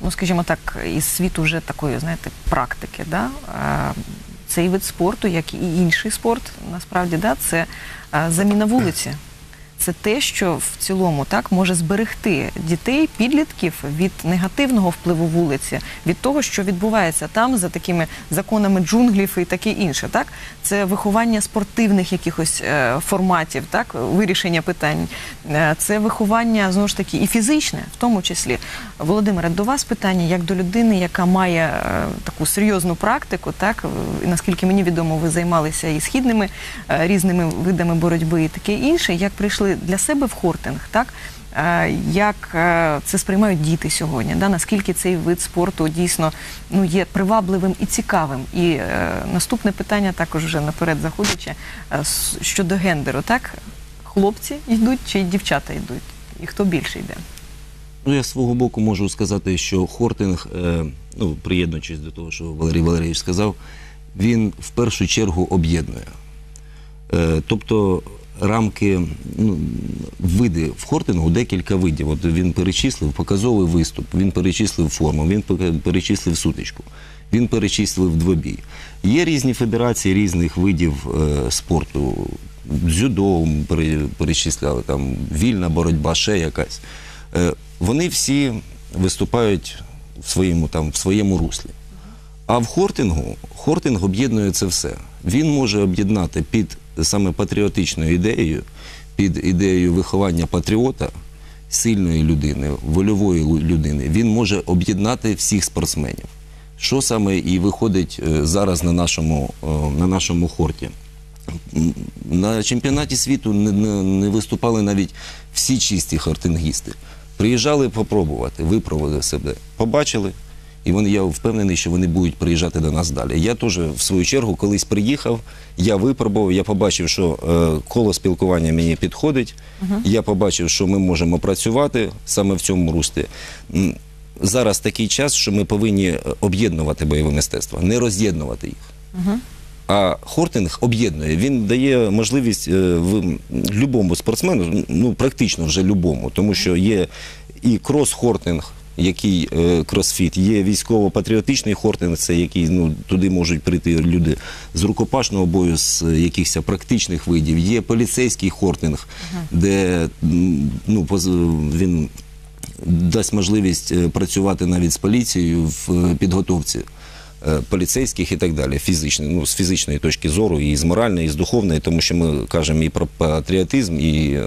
ну скажімо так, із світу вже такої, знаєте, практики. Да? Цей вид спорту, як і інший спорт, насправді, да, це заміна вулиці. Це те, що в цілому так може зберегти дітей, підлітків від негативного впливу вулиці, від того, що відбувається там за такими законами джунглів і таке інше. Так, це виховання спортивних якихось е, форматів, так, вирішення питань. Е, це виховання знову ж таки і фізичне, в тому числі. Володимире, до вас питання як до людини, яка має е, таку серйозну практику, так наскільки мені відомо, ви займалися і східними різними видами боротьби і таке інше. Як прийшли для себе в хортинг, так? Е, Як е, це сприймають діти сьогодні? Да? Наскільки цей вид спорту дійсно ну, є привабливим і цікавим? І е, наступне питання також вже наперед заходячи е, щодо гендеру, так? Хлопці йдуть чи дівчата йдуть? І хто більше йде? Ну, я з свого боку можу сказати, що хортинг, е, ну, приєднуючись до того, що Валерій Валерійович сказав, він в першу чергу об'єднує. Е, тобто рамки, ну, види в хортингу декілька видів. От він перечислив показовий виступ, він перечислив форму, він перечислив сутичку, він перечислив двобій. Є різні федерації різних видів е, спорту. Дзюдо перечисляли, там вільна боротьба, ще якась. Е, вони всі виступають в своєму, там, в своєму руслі. А в хортингу, хортинг об'єднує це все. Він може об'єднати під саме патріотичною ідеєю, під ідеєю виховання патріота, сильної людини, вольової людини. Він може об'єднати всіх спортсменів. Що саме і виходить е, зараз на нашому, е, на нашому хорті? На чемпіонаті світу не, не, не виступали навіть всі чисті хортингісти. Приїжджали попробувати, випробували себе, побачили, і вони, я впевнений, що вони будуть приїжджати до нас далі. Я теж, в свою чергу, колись приїхав, я випробував, я побачив, що е, коло спілкування мені підходить. Я побачив, що ми можемо працювати саме в цьому руслі. М, Зараз такий час, що ми повинні е, об'єднувати бойове мистецтво, не роз'єднувати їх. А хортинг об'єднує. Він дає можливість е, в любому спортсмену, ну практично вже любому, тому що є і крос-хортинг, який е, кросфіт, є військово-патріотичний хортинг, це який ну туди можуть прийти люди з рукопашного бою, з якихось практичних видів. Є поліцейський хортинг, де ну поз- він дасть можливість е, працювати навіть з поліцією в е, підготовці е, поліцейських і так далі, фізично, ну, з фізичної точки зору, і з моральної, і з духовної, тому що ми кажемо і про патріотизм, і е,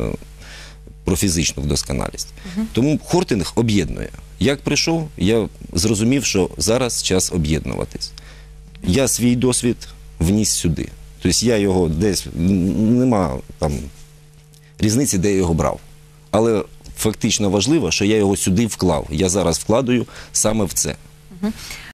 про фізичну вдосконалість. Тому хортинг об'єднує. Як прийшов, я зрозумів, що зараз час об'єднуватись. Я свій досвід вніс сюди. Тобто я його десь нема там різниці, де я його брав. Але фактично важливо, що я його сюди вклав. Я зараз вкладаю саме в це.